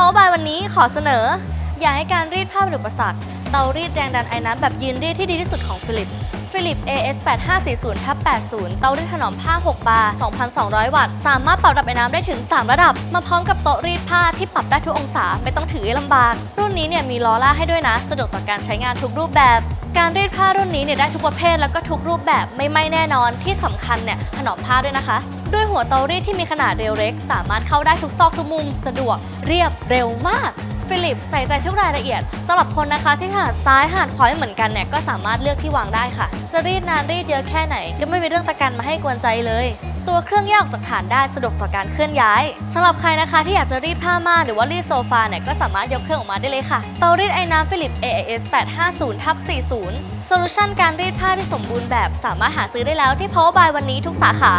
Power by วันนี้ขอเสนอ อย่าให้การรีดผ้าเป็นอุปสรรค เตารีดแรงดันไอ้น้ำแบบยืนรีดที่ดีที่สุดของ Philips Philips AS 8540ทับ80 เตารีดถนอมผ้า 6 บาร์ 2,200 วัตต์ สามารถปรับระดับไอ้น้ำได้ถึง 3 ระดับ มาพร้อมกับโต๊ะรีดผ้าที่ปรับได้ทุกองศา ไม่ต้องถือลำบาก รุ่นนี้เนี่ยมีล้อล่าให้ด้วยนะ สะดวกต่อการใช้งานทุกรูปแบบ การรีดผ้ารุ่นนี้เนี่ยได้ทุกประเภทแล้วก็ทุกรูปแบบไม่ไหม้แน่นอน ที่สำคัญเนี่ยถนอมผ้าด้วยนะคะ ด้วยหัวเตารีดที่มีขนาดเรียวเล็ก สามารถเข้าได้ทุกซอกทุกมุม สะดวกเรียบเร็วมากฟิลิปใส่ใจทุกรายละเอียดสำหรับคนนะคะที่ถนัดซ้ายถนัดขวาไม่เหมือนกันเนี่ยก็สามารถเลือกที่วางได้ค่ะ จะรีดนานรีดเยอะแค่ไหน ก็ไม่มีเรื่องตะกันมาให้กวนใจเลย ตัวเครื่องแยกออกจากฐานได้สะดวกต่อการเคลื่อนย้ายสำหรับใครนะคะที่อยากจะรีดผ้าม่านหรือว่ารีดโซฟาเนี่ยก็สามารถยกเครื่องออกมาได้เลยค่ะเตารีดไอ้น้ำฟิลิป AIS 850ทับ40โซลูชันการรีดผ้าที่สมบูรณ์แบบสามารถหาซื้อได้แล้วที่ Power by วันนี้ทุกสาขา